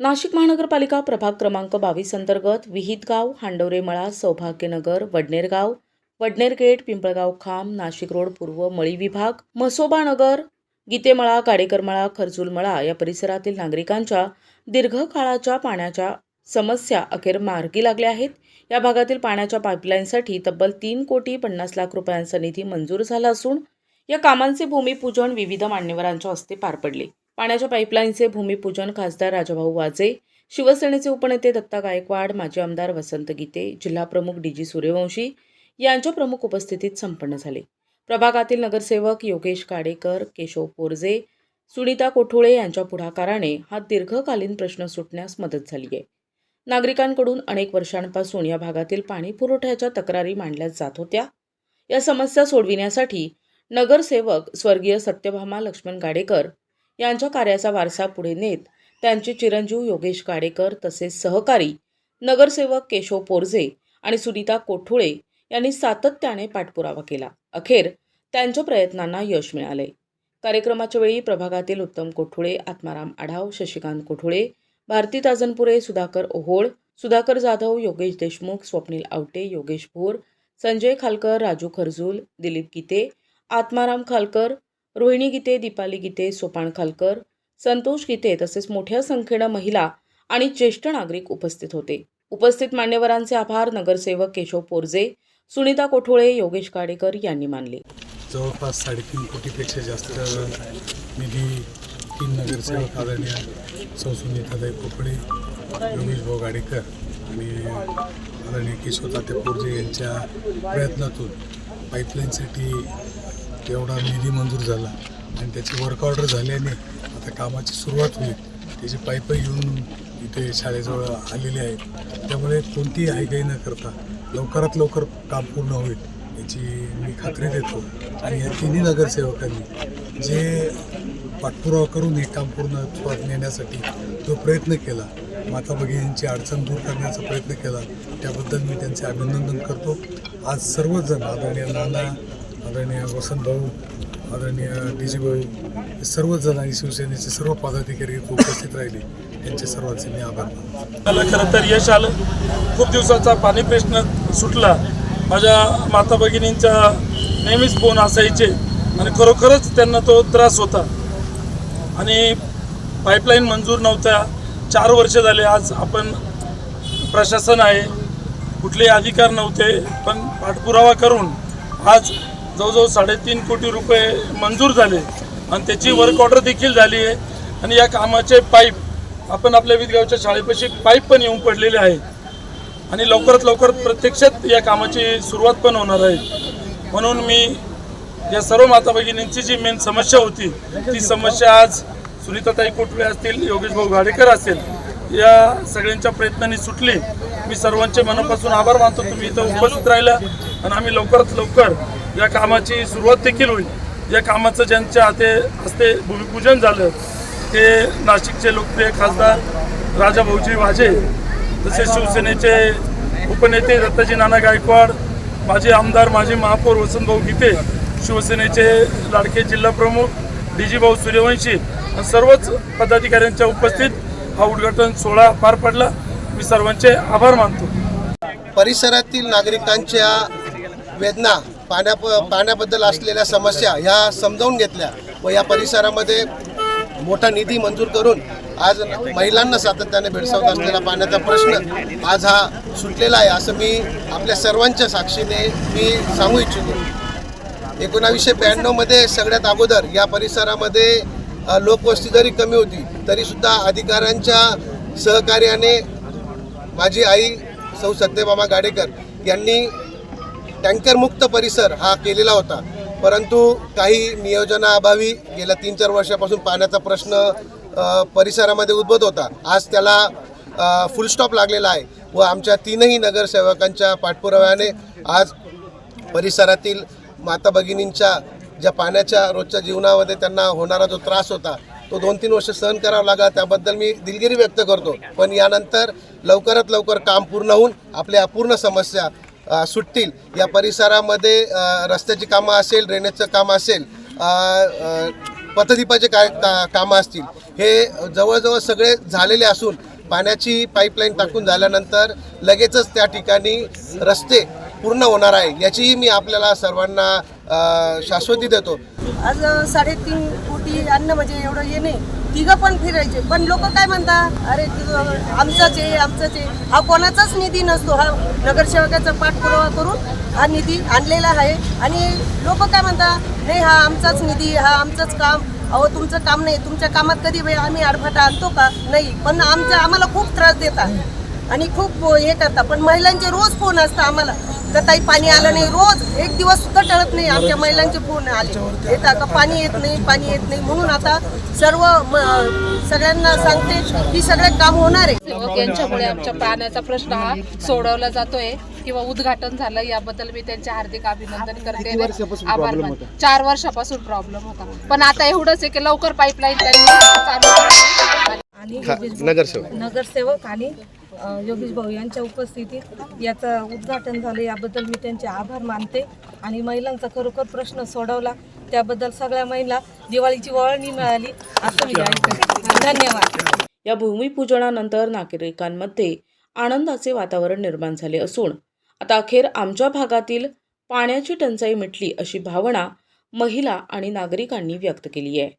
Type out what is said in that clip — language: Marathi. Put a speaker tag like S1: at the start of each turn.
S1: नाशिक महानगरपालिका प्रभाग क्रमांक बावीस अंतर्गत विहितगाव हांडवरेमळा सौभाग्यनगर वडनेरगाव वडनेर गेट पिंपळगाव खांब नाशिक रोड पूर्व मळी विभाग म्हसोबानगर गीतेमळा काडेकरमळा खरचुलमळा या परिसरातील नागरिकांच्या दीर्घकाळाच्या पाण्याच्या समस्या अखेर मार्गी लागल्या आहेत. या भागातील पाण्याच्या पाईपलाईनसाठी तब्बल तीन कोटी पन्नास लाख रुपयांचा निधी मंजूर झाला असून या कामांचे भूमिपूजन विविध मान्यवरांच्या हस्ते पार पडले. पाण्याच्या पाईपलाईनचे भूमिपूजन खासदार राजाभाऊ वाजे शिवसेनेचे उपनेते दत्ता गायकवाड माजी आमदार वसंत गीते जिल्हाप्रमुख डी जी सूर्यवंशी यांच्या प्रमुख उपस्थितीत संपन्न झाले. प्रभागातील नगरसेवक योगेश काडेकर केशव पोरजे सुनीता कोठोळे यांच्या पुढाकाराने हा दीर्घकालीन प्रश्न सुटण्यास मदत झाली आहे. नागरिकांकडून अनेक वर्षांपासून या भागातील पाणी पुरवठ्याच्या तक्रारी मांडल्या जात होत्या. या समस्या सोडविण्यासाठी नगरसेवक स्वर्गीय सत्यभामा लक्ष्मण गाडेकर यांच्या कार्याचा वारसा पुढे नेत त्यांचे चिरंजीव योगेश गाडेकर तसेच सहकारी नगरसेवक केशव पोरजे आणि सुनीता कोठुळे यांनी सातत्याने पाठपुरावा केला. अखेर त्यांच्या प्रयत्नांना यश मिळाले. कार्यक्रमाच्या वेळी प्रभागातील उत्तम कोठुळे आत्माराम आढाव शशिकांत कोठुळे भारती ताजनपुरे सुधाकर ओहोळ सुधाकर जाधव योगेश देशमुख स्वप्नील आवटे योगेश भोर संजय खालकर राजू खरजूल दिलीप गीते आत्माराम खालकर रोहिणी गीते दीपाली गीते सोपान खालकर संतोष गीते तसेच मोठ्या संख्येनं महिला आणि ज्येष्ठ नागरिक उपस्थित होते. उपस्थित मान्यवरांचे आभार नगरसेवक केशव पोरजे सुनीता कोठोळे योगेश काडेकर यांनी मानले.
S2: जवळपास साडेतीन कोटीपेक्षा जास्त निधी तीन नगरसेवक आदरणीय सौसुनीताताई पोपळे योगेश भाऊ गाडेकर आणि आदरणीय केशव तात्या पोरजे यांच्या प्रयत्नातून पाईपलाईनसाठी तेवढा निधी मंजूर झाला आणि त्याची वर्क ऑर्डर झाल्याने आता कामाची सुरुवात होईल. त्याची पाईप येऊन इथे शाळेजवळ आलेले आहेत त्यामुळे कोणतीही हायगाई न करता लवकरात लवकर काम पूर्ण होईल याची मी खात्री देतो. आणि या तिन्ही नगरसेवकांनी जे पाठपुरावा करून हे काम पूर्ण नेण्यासाठी जो प्रयत्न केला माता भगिनींची अडचण दूर करण्याचा प्रयत्न केला त्याबद्दल मी त्यांचे अभिनंदन करतो. आज सर्वजण आदरणीय नाना आदरणीय वसंत भाऊ आदरणीय डी जी भाऊ हे सर्वजण आणि शिवसेनेचे सर्व पदाधिकारी उपस्थित राहिले. यांचे सर्वांचे मी आभार मानतो.
S3: खरं तर यश आलं. खूप दिवसाचा पाणी प्रश्न सुटला. माझ्या माता भगिनींचा नेहमीच फोन असायचे आणि खरोखरच त्यांना तो त्रास होता. आणि पाईपलाईन मंजूर नव्हत्या चार वर्ष झाले आज आपण प्रशासन आहे. कुठलेही अधिकार नव्हते पण पाठपुरावा करून आज जवळजवळ साडेतीन कोटी रुपये मंजूर झाले. आणि त्याची वर्क ऑर्डर देखील झाली आहे. आणि या कामाचे पाईप आपण आपल्या विदगावच्या शाळेपाशी पाईप पण येऊन पडलेले आहे आणि लवकरात लवकर प्रत्यक्षात या कामाची सुरुवात पण होणार आहे. म्हणून मी या सर्व माता भगिनींची जी मेन समस्या होती ती समस्या आज सुनीताताई कोटवे असतील योगेश भाऊ गाडेकर असतील या सगळ्यांच्या प्रयत्नांनी सुटली. मी सर्वांचे मनापासून आभार मानतो. तुम्ही इथं उपस्थित राहिला. आणि आम्ही लवकरात लवकर या कामाची सुरुवात देखील होईल. या कामाचं ज्यांच्या हाते हस्ते भूमिपूजन झालं ते नाशिकचे लोकप्रिय खासदार राजा भाऊजी वाजे तसेच शिवसेनेचे उपनेते दत्ताजी नाना गायकवाड माजी आमदार माजी महापौर वसंतभाऊ गीते शिवसेनेचे लाडके जिल्हाप्रमुख डी जी भाऊ सूर्यवंशी सर्वच पदाधिकाऱ्यांच्या उपस्थित हा उद्घाटन सोहळा पार पडला. मी सर्वांचे आभार मानतो.
S4: परिसरातील नागरिकांच्या वेदना पाण्या पाण्याबद्दल असलेल्या समस्या ह्या समजावून घेतल्या व या परिसरामध्ये मोठा निधी मंजूर करून आज महिलांना सातत्याने भेडसावत असलेला पाण्याचा प्रश्न आज हा सुटलेला आहे असं मी आपल्या सर्वांच्या साक्षीने मी सांगू इच्छितो. एकोणावीसशे ब्याण्णवमध्ये सगळ्यात अगोदर या परिसरामध्ये लोकवस्ती जरी कमी होती तरीसुद्धा अधिकाऱ्यांच्या सहकार्याने माझी आई सौ सत्यबाबा गाडेकर यांनी टँकरमुक्त परिसर हा केलेला होता. परंतु काही नियोजनाअभावी गेल्या तीन चार वर्षापासून पाण्याचा प्रश्न परिसरामध्ये उद्भवत होता. आज त्याला फुल स्टॉप लागलेला आहे व आमच्या तीनही नगरसेवकांच्या पाठपुराव्याने आज परिसरातील माता भगिनींच्या ज्या पाण्याच्या रोजच्या जीवनामध्ये त्यांना होणारा जो त्रास होता तो दोन तीन वर्ष सहन करावा लागला त्याबद्दल मी दिलगिरी व्यक्त करतो. पण यानंतर लवकरात लवकर काम पूर्ण होऊन आपल्या अपूर्ण समस्या सुटतील. या परिसरामध्ये रस्त्याची कामं असेल ड्रेनेजचं काम असेल पथदीपाचे काय का कामं असतील हे जवळजवळ सगळे झालेले असून पाण्याची पाईपलाईन टाकून झाल्यानंतर लगेचच त्या ठिकाणी रस्ते पूर्ण होणार आहे याचीही मी आपल्याला सर्वांना शाश्वती देतो.
S5: आज साडेतीन कोटी अन्न म्हणजे एवढं हे नाही. तिघं पण फिरायचे. पण लोक काय म्हणतात अरे आमचाच आहे आमचाच आहे. हा कोणाचाच निधी नसतो. हा नगरसेवकाचा पाठपुरावा करून हा निधी आणलेला आहे. आणि लोक काय म्हणतात नाही हा आमचाच निधी हा आमचंच काम. अहो तुमचं काम नाही. तुमच्या कामात कधी वेळ आम्ही आडफाटा आणतो का? नाही. पण आमचा आम्हाला खूप त्रास देतात. आणि खूप हे करतात. पण महिलांचे रोज फोन असतात आम्हाला. का ताई पाणी आलं नाही रोज एक दिवस सुद्धा टळत नाही आमच्या महिलांचे फोन आले. येतात का पाणी येत नाही पाणी येत नाही. म्हणून आता सर्व सगळ्यांना सांगते की सगळे काम होणार आहे.
S6: सेवक यांच्यामुळे आमच्या पाण्याचा प्रश्न हा सोडवला जातोय किंवा उद्घाटन झालं याबद्दल मी त्यांचे हार्दिक अभिनंदन करते आभार मानते. चार वर्षापासून प्रॉब्लेम होता. पण आता एवढंच आहे की लवकर पाईपलाईन त्यांनी चालू
S7: आणि योगेश नगरसेवक आणि योगेश भाऊ यांच्या उपस्थितीत याचं उद्घाटन झालं. याबद्दल मी त्यांचे आभार मानते. आणि महिलांचा खरोखर प्रश्न सोडवला. त्याबद्दल सगळ्या महिला दिवाळीची वळणी मिळाली असं मी धन्यवाद.
S1: या भूमिपूजनानंतर नागरिकांमध्ये आनंदाचे वातावरण निर्माण झाले असून आता अखेर आमच्या भागातील पाण्याची टंचाई मिटली अशी भावना महिला आणि नागरिकांनी व्यक्त केली आहे.